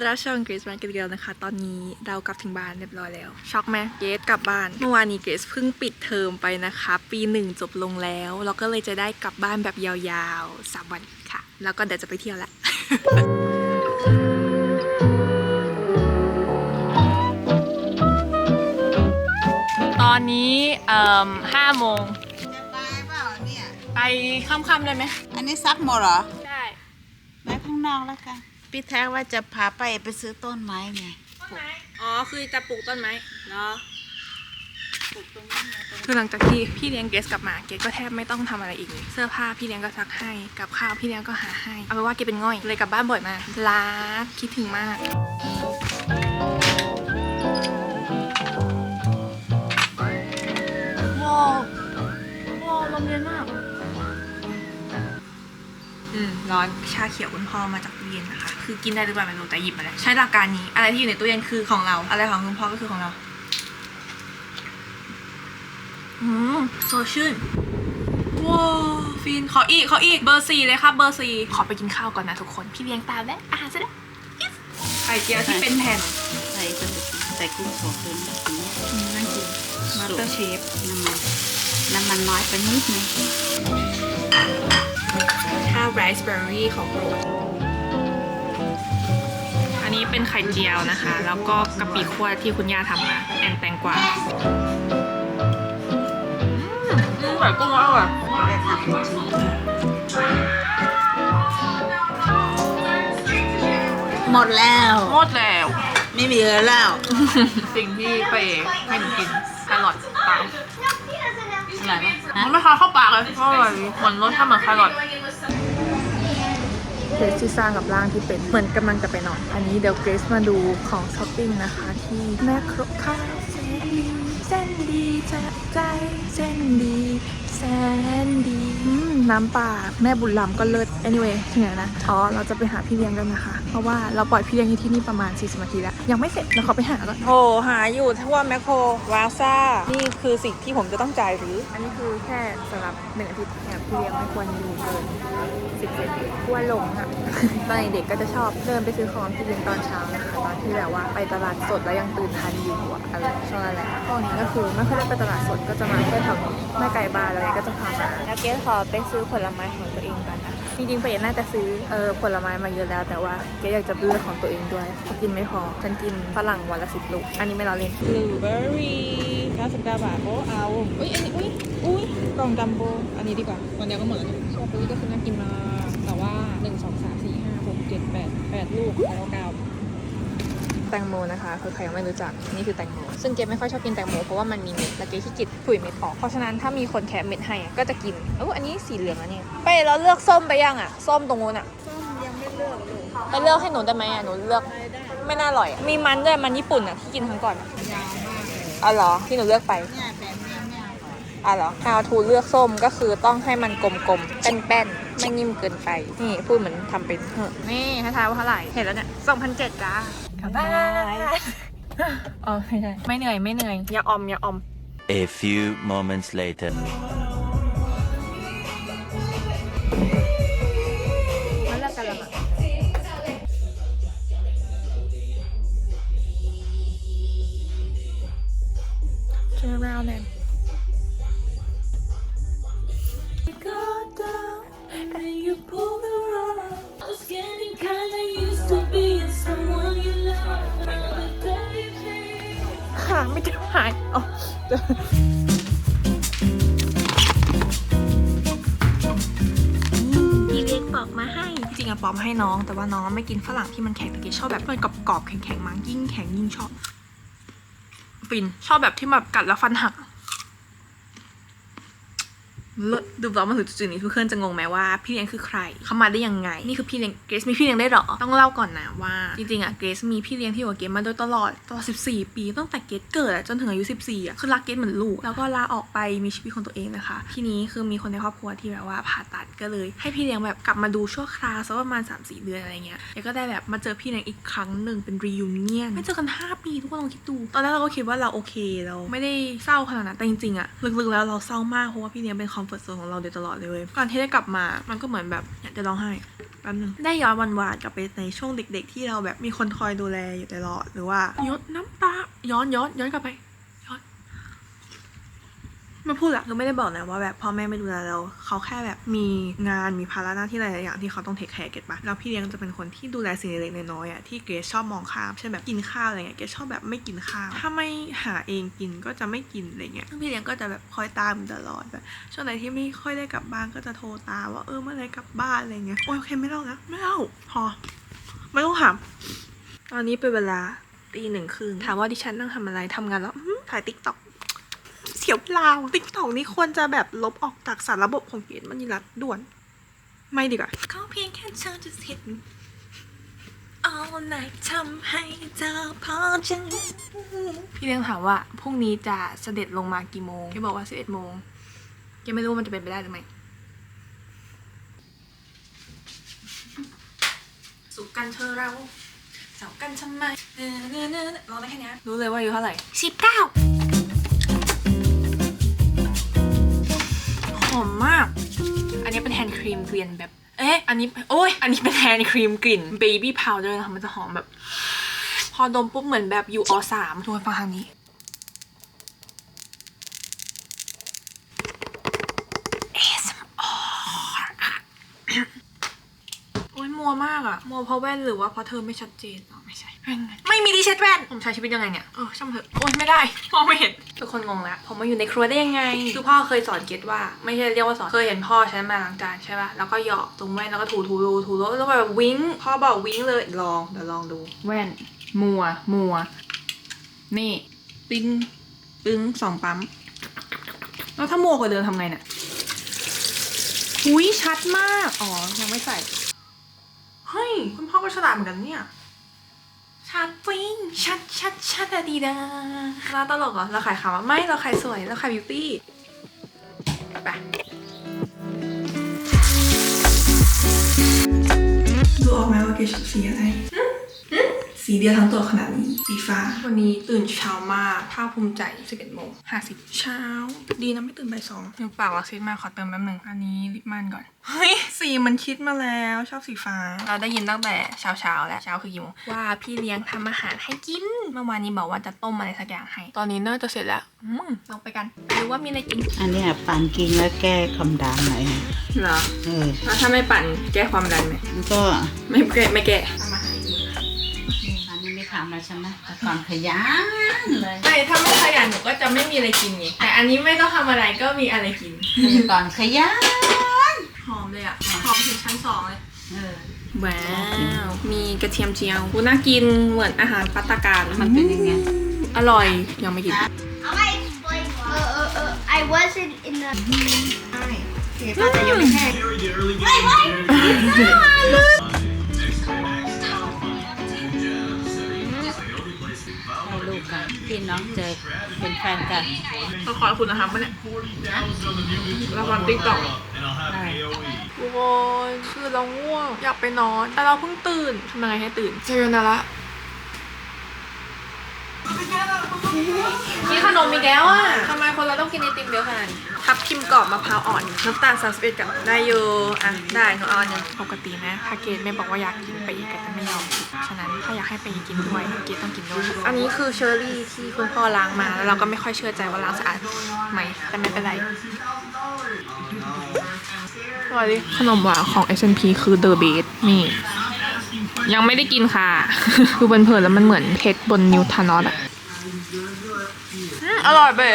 ไม่รอละคาตาราชองเกรซมาเกลียวนะคะ ตอนนี้เรากลับถึงบ้านเรียบร้อยแล้ว ช็อกไหมเกรซกลับบ้าน เมื่อวานนี้เกรซเพิ่งปิดเทอมไปนะคะ ปีหนึ่งจบลงแล้ว เราก็เลยจะได้กลับบ้านแบบยาวๆสามวันค่ะ แล้วก็เดี๋ยวจะไปเที่ยวละตอนนี้เอ่อห้าโมงจะไปเปล่าเนี่ย ไปค่ำๆเลยไหมอันนี้ซักหมดเหรอ ได้ไปข้างนอกแล้วกัน พี่แท้ว่าจะพาไปไปซื้อต้นไม้ไงต้นไม้อ๋อคือจะปลูกต้นไม้เนาะปลูกตรงนี้คือหลังจากที่พี่เลี้ยงเกสกลับมาเกสก็แทบไม่ต้องทำอะไรอีกเลยเสื้อผ้าพี่เลี้ยงก็ซักให้กับข้าวพี่เลี้ยงก็หาให้เอาเป็นว่าเกสเป็นง่อยเลยกลับบ้านบ่อยมากรักคิดถึงมากว้าวว้าวลมเย็นมาก อืมร้อนชาเขียวคุณพ่อมาจากตู้เย็นนะคะ คือกินได้หรือเปล่าไม่รู้แต่หยิบมาแล้วใช้หลักการนี้ อะไรที่อยู่ในตู้เย็นคือของเรา อะไรของคุณพ่อก็คือของเราอืมโซชื่นว้าวฟินขออีกขออีกเบอร์สี่เลยครับเบอร์สี่ขอไปกินข้าวก่อนนะทุกคนพี่เลี้ยงตามแล้วอาหารเสร็จแล้ว Yes ไข่เจียวที่เป็นแผ่นใส่ก็จะใส่กุ้งสดด้วยนะอืมน่ากินมาสเตอร์เชฟน้ำมันน้ำมันน้อยไปนิดนึง ข้าวไรซ์เบอร์รี่ของโปรดอันนี้เป็นไข่เจียวนะคะ แล้วก็กะปิคั่วที่คุณย่าทำมาแอนแตงกวาอืมอืมไข่กุ้งอร่อยได้ทำจริงหมดแล้วหมดแล้ว ไม่มีเหลือแล้ว สิ่งที่ไปให้หนูกินแครอทตามอะไรวะฮะ มันไม่คาเข้าปากเลยอร่อยเหมือนรสชาติเหมือนแครอทเกรซที่สร้างกับร่างที่เป็นเหมือนกำลังจะไปนอน อันนี้เดี๋ยวเกรซมาดูของช้อปปิ้งนะคะ ที่แม่ครบค่าแสนดีแสนดีจากใจแสนดี แสนดีอืมน้ำป่าแม่บุญลำก็เลิศ anyway ถึงไหนนะ อ๋อ เราจะไปหาพี่เลี้ยงกันนะคะ เพราะว่าเราปล่อยพี่เลี้ยงอยู่ที่นี่ประมาณ 40นาทีแล้ว ยังไม่เสร็จแล้วเขาไปหาก่อน โอ้หาอยู่ทั่วแมคโครวาซ่า นี่คือสิ่งที่ผมจะต้องจ่ายหรือ อันนี้คือแค่สำหรับหนึ่งอาทิตย์แถมพี่เลี้ยงไม่ควรอยู่เกินสิบเจ็ดกลัวหลงอะตอนเด็กๆก็จะชอบเดินไปซื้อของพี่เลี้ยงตอนเช้านะคะ ตอนที่แบบว่าไปตลาดสดแล้วยังตื่นทันอยู่อะอะไรช่วงนั้นแหละพวกนี้ก็คือไม่ค่อยได้ไปตลาดสดก็จะมาแค่แถวนี้ไม่ไกลบ้านอะไรก็จะพามาแล้วเกสขอไปซื้อผลไม้ของตัวเองกันนะจริงๆเฟยน่าจะซื้อเออผลไม้มาเยอะแล้วแต่ว่าเกสอยากจะเลือกของตัวเองด้วยเพราะกินไม่พอฉันกินฝรั่งวันละสิบลูกอันนี้ไม่เราเล่นบลูเบอร์รี่99บาทโอ้เอาอุ้ยอันนี้อุ้ยอุ้ยกล่องจัมโบอันนี้ดีกว่าวันเดียวก็หมดแล้วชอบอุ้ยก็คือน่ากินมากแต่ว่า 1 2 3 4 5 6 7 8 8 ลูกแล้วเก้า แตงโมนะคะคือใครยังไม่รู้จักนี่คือแตงโมซึ่งเกมไม่ค่อยชอบกินแตงโมเพราะว่ามันมีเม็ดและเกขี้เกียจถุยเม็ดออกเพราะฉะนั้นถ้ามีคนแคะเม็ดให้อะก็จะกินเอออันนี้สีเหลืองอันนี้ไปเราเลือกส้มไปยังอะส้มตรงนู้นอะส้มยังไม่เลือกเลยไปเลือกให้หนูได้ไหมอะหนูเลือกไม่ได้ไม่น่าอร่อยอะมีมันด้วยมันญี่ปุ่นอะที่กินครั้งก่อนอะยาวมากเลยอ๋อเหรอที่หนูเลือกไปเนี่ยแบบนี้ไม่ อร่อยอ๋อเหรอ how to เลือกส้มก็คือต้องให้มันกลมๆ แป้นๆ ไม่นิ่มเกินไป นี่พูดเหมือนทำเป็นเฮ้อนี่ให้ทายว่าเท่าไหร่ เห็นแล้วเนี่ย2,007จ้าบ๊ายบายอ๋อไม่ใช่ไม่เหนื่อยไม่เหนื่อย อย่าออมอย่าออม A few moments later. หายอ๋อเจอพี่เล็กปอกมาให้ จริงๆอะปอกมาให้น้อง แต่ว่าน้องไม่กินฝรั่งที่มันแข็งแต่เกชอบแบบมันกรอบๆแข็งๆมั้งยิ่งแข็งยิ่งชอบ ฟินชอบแบบที่แบบกัดแล้วฟันหัก เลิศดูแล้วมาถึงจุดนี้เพื่อนจะงงไหมว่าพี่เลี้ยงคือใคร เขามาได้ยังไง นี่คือพี่เลี้ยงเกรซมีพี่เลี้ยงได้หรอ ต้องเล่าก่อนนะว่า จริงๆอะเกรซมีพี่เลี้ยงที่อยู่กับเกรซมาโดยตลอดตลอด 14 ปีตั้งแต่เกรซเกิดจนถึงอายุ 14อะคือรักเกรซเหมือนลูก แล้วก็ลาออกไปมีชีวิตของตัวเองนะคะ ทีนี้คือมีคนในครอบครัวที่แบบว่าผ่าตัดก็เลย ให้พี่เลี้ยงแบบกลับมาดูชั่วคราวสักประมาณ3-4เดือนอะไรเงี้ยแล้วก็ได้แบบมาเจอพี่เลี้ยงอีกครั้งหนึ่งเป็นรี u n เนียนไม่เจอกัน 5 ปีทุกคนลองคิดดู ตอนแรกเราก็คิดว่าเราโอเคเราไม่ได้เศร้าขนาดนั้นแต่จริงๆอะลึกๆแล้วเราเศร้ามากเพราะว่าพี่เลี้ยงเป็นคอมฟอร์ทโซนของเราโดยตลอดเลยเว้ยก่อนที่ได้กลับมามันก็เหมือนแบบอยากจะร้องไห้แป๊บนึงได้ย้อนวันวานกลับไปในช่วงเด็ก ๆ ที่เราแบบมีคนคอยดูแลอยู่ตลอดหรือว่าย้อนน้ำตาย้อนย้อนย้อนกลับไป ม่พูดละเราไม่ได้บอกนะว่าแบบพ่อแม่ไม่ดูแลเราเขาแค่แบบมีงานมีภาระหน้าที่หลายๆอย่างที่เขาต้องเทคแคร์เก็ตปะแล้วพี่เลี้ยงจะเป็นคนที่ดูแลสิ่งเล็กๆน้อยๆอะที่เกรซชอบมองข้ามเช่นแบบกินข้าวอะไรเงี้ยเกรซชอบแบบไม่กินข้าวถ้าไม่หาเองกินก็จะไม่กินอะไรเงี้ยพี่เลี้ยงก็จะแบบคอยตามตลอดแบบช่วงไหนที่ไม่ค่อยได้กลับบ้านก็จะโทรตามว่าเออเมื่อไรกลับบ้านอะไรเงี้ยโอเคไม่เล่าแล้วไม่เล่าพอไม่ต้องถามตอนนี้เป็นเวลาตีหนึ่งครึ่งถามว่าดิฉันนั่งทำอะไรทำงานแล้วถ่ายติ๊กต็อกียวเปล่าติ๊กตอกนี้ควรจะแบบลบออกจากสารระบบของเกนมันยีรัดด่วน ไม่ดีกว่าก็เพียงแค่เธอจะเห็น all night ทำให้เธอพอใจพี่เลี้ยงถามว่าพรุ่งนี้จะเสด็จลงมากี่โมงแกบอกว่า 11โมงแกไม่รู้มันจะเป็นไปได้หรือไม่สุกกันเธอเราสาวกันทำไมเนื้อเนื้อเนื้อร้องได้แค่นี้รู้เลยว่าอยู่เท่าไหร่ 19 หอมมาก อันนี้เป็นแฮนด์ครีมเกลียนแบบ เอ๊ะ อันนี้ โอ้ย อันนี้เป็นแฮนด์ครีมกลิ่นเบบี้พาวเดอร์นะคะ มันจะหอมแบบ พอดมปุ๊บเหมือนแบบอยู่อสามทุกคนฟังทางนี้โอ้ยมัวมากอะมัวเพราะแว่นหรือว่าเพราะเธอไม่ชัดเจนอ๋อไม่ใช่ ไม่มีดีเช็ดแว่นผมใช้ชีวิตยังไงเนี่ยเออช่างมันเถอะโอ้ยไม่ได้มองไม่เห็นทุกคนงงแล้วผมมาอยู่ในครัวได้ยังไงคือพ่อเคยสอนเกตว่าไม่ใช่เรียกว่าสอนเคยเห็นพ่อใช้มาล้างจานใช่ป่ะแล้วก็หยอกตรงแว่นแล้วก็ถูถูถูถูแล้วแล้วแบบวิ้งพ่อบอกวิ้งเลยลองเดี๋ยวลองดู แว่นมัวมัว นี่ปิ้งปึ้งสองปั๊มแล้วถ้ามัวกว่าเดิมทำไงเนี่ยหุยชัดมาก อ๋อ ยังไม่ใส่ เฮ้ย คุณพ่อก็ฉลาดเหมือนกันเนี่ย ชัดจริง ชัดชัดชัดอะดีดาเราตลกเหรอ เราขายขำอะไม่ เราขายสวย เราขายบิวตี้ไปดูออกไหมว่าเกชอบสีอะไร สีเดียวทั้งตัวขนาดนี้ สีฟ้า วันนี้ตื่นเช้ามากภาคภูมิใจ 11โมง50 เช้า ดีนะไม่ตื่นบ่ายสองยังปากรักซิดมากขอเติมแป๊บนึงอันนี้ลิปมันก่อน เฮ้ย สีมันคิดมาแล้วชอบสีฟ้า เราได้ยินตั้งแต่เช้าเช้าๆแล้วเช้าคือกี่โมงว่าพี่เลี้ยงทำอาหารให้กิน เมื่อวานนี้บอกว่าจะต้มอะไรสักอย่างให้ ตอนนี้น่าจะเสร็จแล้วอืมลองไปกันดูว่ามีอะไรกินอันเนี้ยปั่นกินแล้วแก้ความดันหน่อยนะเหรอเออแล้วถ้าไม่ปั่นแก้ความดันไหมมันก็ไม่แก้ไม่แก้ทำอาหารกินอันนี้ไม่ทำแล้วใช่ไหมแต่ก่อนขยันเลยไม่ถ้าไม่ขยันหนูก็จะไม่มีอะไรกินไงแต่อันนี้ไม่ต้องทำอะไรก็มีอะไรกิน แต่ก่อนขยันหอมเลยอะ หอมถึงชั้นสองเลย เออ ว้าว มีกระเทียมเจียวกูน่ากินเหมือนอาหารปัตตาการมันเป็นยังไง อร่อย ยังไม่กิน I might explain why. Uh, uh, uh, I wasn't in the. ก็จะยังไม่แห้ง Wait, what? ให้ พี่น้องเจอเป็นแฟนกันละครคุณธรรมปะเนี่ยละครติ๊กต็อกได้ทุกคนคือเราง่วงอยากไปนอน แต่เราเพิ่งตื่นทำยังไงให้ตื่นเจอนะละ มีขนมอีกแล้วอะทำไมคนเราต้องกินไอติมเยอะขนาดนี้ทับทิมกรอบมะพร้าวอ่อนน้ำตาล31กับได้อยู่อะได้หนูเอาอันหนึงปกตินะถ้าเกดไม่บอกว่าอยากกินไปอีกก็จะไม่ยอมกินฉะนั้นถ้าอยากให้ไปอีกกินด้วยเกดต้องกินด้วยอันนี้คือเชอร์รี่ที่คุณพ่อล้างมาแล้วเราก็ไม่ค่อยเชื่อใจว่าล้างสะอาดไหมแต่ไม่เป็นไรสวัสดีขนมหวานของ S&P คือ The Base นี่ ยังไม่ได้กินค่ะคือเพลินๆแล้วมันเหมือนเพชรบนนิวทานอสอะ อืมอร่อยเบ๋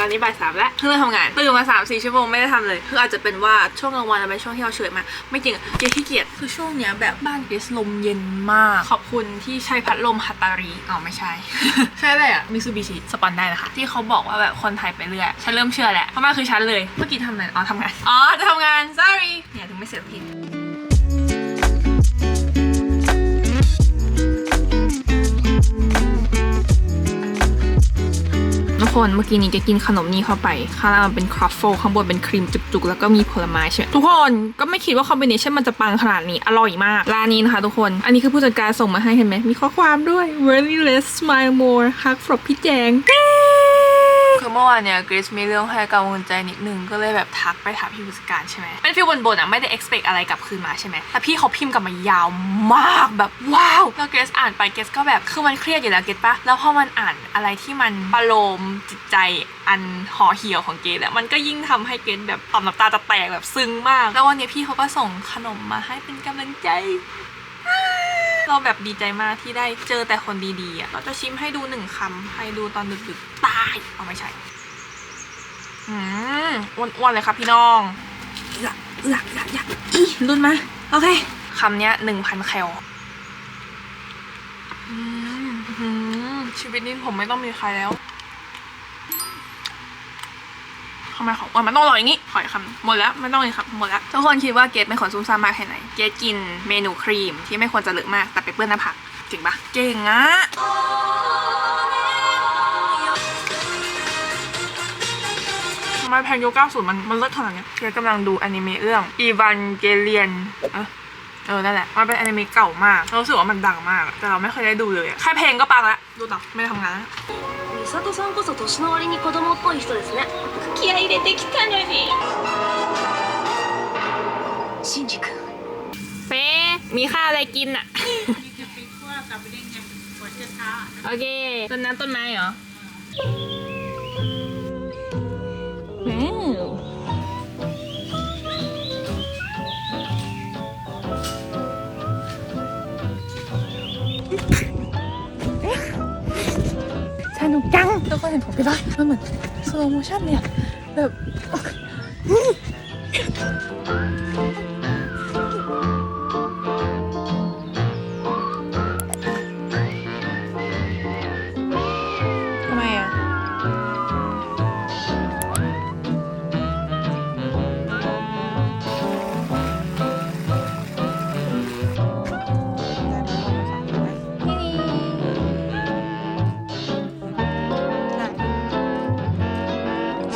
ตอนนี้บ่ายสามแล้วเพิ่งเริ่มทำงานตื่นมาสามสี่ชั่วโมงไม่ได้ทำเลยคืออาจจะเป็นว่าช่วงกลางวันเป็นช่วงที่เราเฉยมากไม่จริงอะเกขี้เกียจคือช่วงเนี้ยแบบบ้านเกสลมเย็นมาก ขอบคุณที่ใช้พัดลมฮัตตารีอ๋อไม่ใช่ ใช่เลยอะมิซูบิชิสปอนได้นะคะ ที่เขาบอกว่าแบบคนไทยไปเรื่อยฉันเริ่มเชื่อแหละเพราะมันคือฉันเลยเมื่อกี้ทำอะไรอ๋อทำงานอ๋อจะทำงาน sorry เนี่ยถึงไม่เสร็จที คนเมื่อกี้นี้แกกินขนมนี้เข้าไป ข้างล่างมันเป็นครอฟเฟิลข้างบนเป็นครีมจุกๆ แล้วก็มีผลไม้ใช่ไหมทุกคนก็ไม่คิดว่าคอมบิเนชันมันจะปังขนาดนี้อร่อยมาก ร้านนี้นะคะทุกคน อันนี้คือผู้จัดการส่งมาให้เห็นไหมมีข้อความด้วย very less smile more hug from พี่แจง มื่อวานเนี่ยเกรซมีเรื่องให้กังวลใจนิดนึงก็เลยแบบทักไปถามพี่ผู้จัดการใช่ไหมเป็นฟีลบนๆอะไม่ได้ expect อะไรกลับคืนมาใช่ไหมแต่พี่เขาพิมพ์กลับมายาวมากแบบว้าวแล้วเกรซอ่านไปเกรซก็แบบคือมันเครียดอยู่แล้วเกรซปะแล้วพอมันอ่านอะไรที่มันประโลมจิตใจอันห่อเหี่ยวของเกรซอะมันก็ยิ่งทำให้เกรซแบบต่อมน้ำตาจะแตกแบบซึ้งมาก แล้ววันนี้พี่เขาก็ส่งขนมมาให้เป็นกำลังใจ เราแบบดีใจมากที่ได้เจอแต่คนดีๆอะเราจะชิมให้ดูหนึ่งคำให้ดูตอนดึกๆตาย เอาไม่ใช่ อืมอ้วนๆเลยครับพี่น้องอยากอยากอยากอยากอีรุ่นมา โอเคคำเนี้ยหนึ่งพันแคลอืมอืมชีวิตนี้ผมไม่ต้องมีใครแล้ว ทำไมของอ้วนมันต้องรออย่างงี้ขออีกคำหมดแล้วไม่ต้องเลยครับหมดแล้วทุกคนคิดว่าเกดเป็นคนซุ่มซ่ามมากแค่ไหน เกดกินเมนูครีมที่ไม่ควรจะเลอะมากแต่ไปเปื้อนหน้าผักจริงปะเก่งอะทำไมแพงยุค90 มันมันเลิศขนาดนี้เกดกำลังดูอนิเมะเรื่องอีวานเกเลียนเอะเออ นั่นแหละ มันเป็นอนิเมะเก่ามาก เรารู้สึกว่ามันดังมาก แต่เราไม่เคยได้ดูเลยแค่เพลงก็ปังละ ดูต่อไม่ได้ทำงานละ 美里さんこそ年の割に子供っぽい人ですね気合い入れてきたのにシンジ君 เฟ่มีข้าวอะไรกินอะ จะไปคั่วกับเร่งไงหัวเชื้อเท้า โอเค ต้นน้ำต้นไม้เหรอส นุกจังทุกคนเห็นผมไปบ้างมันเหมือนสโลโมชั่นเนี่ยแบบ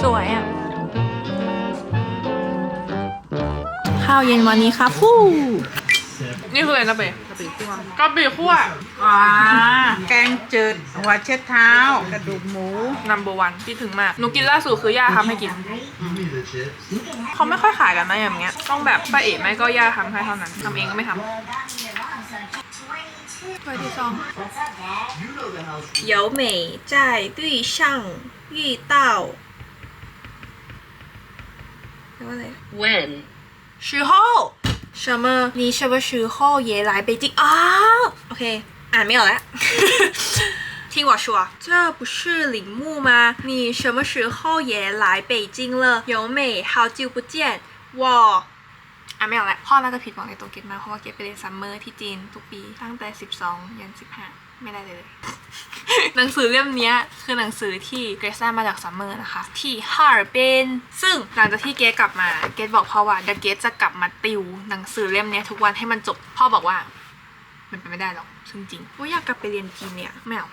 สวยอ่ะ ข้าวเย็นวันนี้ครับฟู่นี่คืออะไรนะเบะกะปิคั่วกะปิคั่ว อ่าแกงจืดหัวเชื้อเท้า กระดูกหมู number one ที่ถึงมาก หนูกินล่าสุดคือย่าทำให้กิน เขาไม่ค่อยขายกันนะอย่างเงี้ย ต้องแบบป้าเอ๋ไม่ก็ย่าทำให้เท่านั้นทำเองก็ไม่ทำไปที่ซอง有美在对上遇到 When 时候什么？你什么时候也来北京啊？OK，俺、啊、没有来。听我说，这不是铃木吗？你什么时候也来北京了？由美，好久不见，我。 อ่าไม่ออกแล้วพ่อน่าจะผิดหวังในตัวเกดมากเพราะว่าเกดไปเรียนซัมเมอร์ที่จีนทุกปีตั้งแต่ 12 ยัน 15 ไม่ได้เลย หนังสือเล่มนี้คือหนังสือที่เกรซได้มาจากซัมเมอร์นะคะ ที่ฮาร์เบนซึ่งหลังจากที่เกรซกลับมาเกรซบอกพ่อว่าเดี๋ยวเกรซจะกลับมาติวหนังสือเล่มนี้ทุกวันให้มันจบพ่อบอกว่า มันเป็นไม่ได้หรอกซึ่งจริงว่าอยากกลับไปเรียนจีนเนี่ยไม่เอา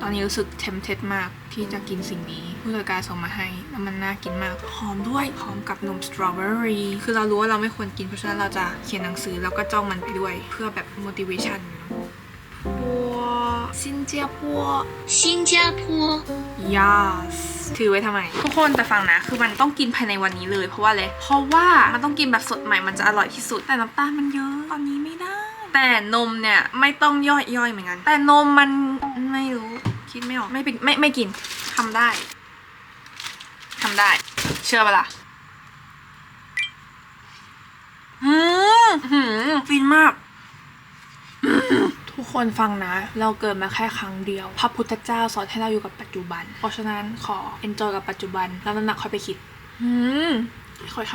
ตอนนี้รู้สึกเทมเท d มาก ที่จะกินสิ่งนี้ ผู้จัดการส่งมาให้ แล้วมันน่ากินมาก หอมด้วย หอมกับนมสตรอเบอรี่ คือเรารู้ว่าเราไม่ควรกิน เพราะฉะนั้นเราจะเขียนหนังสือแล้วก็จ้องมันไปด้วย เพื่อแบบ motivation สินเจียพัวสินเจียพัว yes ถือไว้ทำไม ทุกคนแต่ฟังนะ คือมันต้องกินภายในวันนี้เลย เพราะว่าอะไรเพราะว่ามันต้องกินแบบสดใหม่มันจะอร่อยที่สุด แต่น้ำตาลมันเยอะตอนนี้ไม่ได้ แต่นมเนี่ยไม่ต้องย่อยย่อยเหมือนกัน แต่นมมันไม่รู้ คิดไม่ออกไม่เป็นไม่ไม่กินทำได้ทำได้ เชื่อปะล่ะอืมหืมฟินมากทุกคนฟังนะ เราเกิดมาแค่ครั้งเดียว พระพุทธเจ้าสอนให้เราอยู่กับปัจจุบัน เพราะฉะนั้นขอ enjoy กับปัจจุบัน แล้วน้ำหนักค่อยไปคิด อืมค่อยท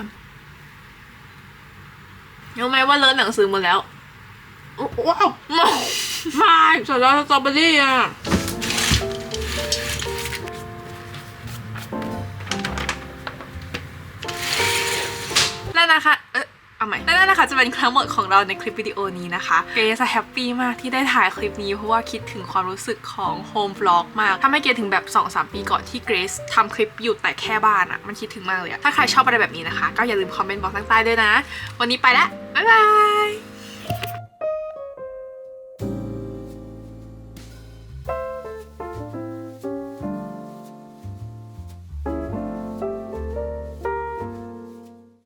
ำรู้ไหมว่าเลอะหนังสือหมดแล้ว ว้าวไม่สำหรับสตรอเบอรี่อะ และนะคะเอ๊ะเอาใหม่และนั่นนะคะจะเป็นทั้งหมดของเราในคลิปวิดีโอนี้นะคะเกรซแฮปปี้มากที่ได้ถ่ายคลิปนี้เพราะว่าคิดถึงความรู้สึกของโฮม v ล็อกมาก ถ้าไม่เกรซถึงแบบ 2-3 ปีก่อนที่เกรซทำคลิปอยู่แต่แค่บ้านอะมันคิดถึงมากเลยอะถ้าใครชอบอะไรแบบนี้นะคะ ก็อย่าลืมคอมเมนต์บอกทางใต้ด้วยนะ วันนี้ไปแล้วบ๊ายบาย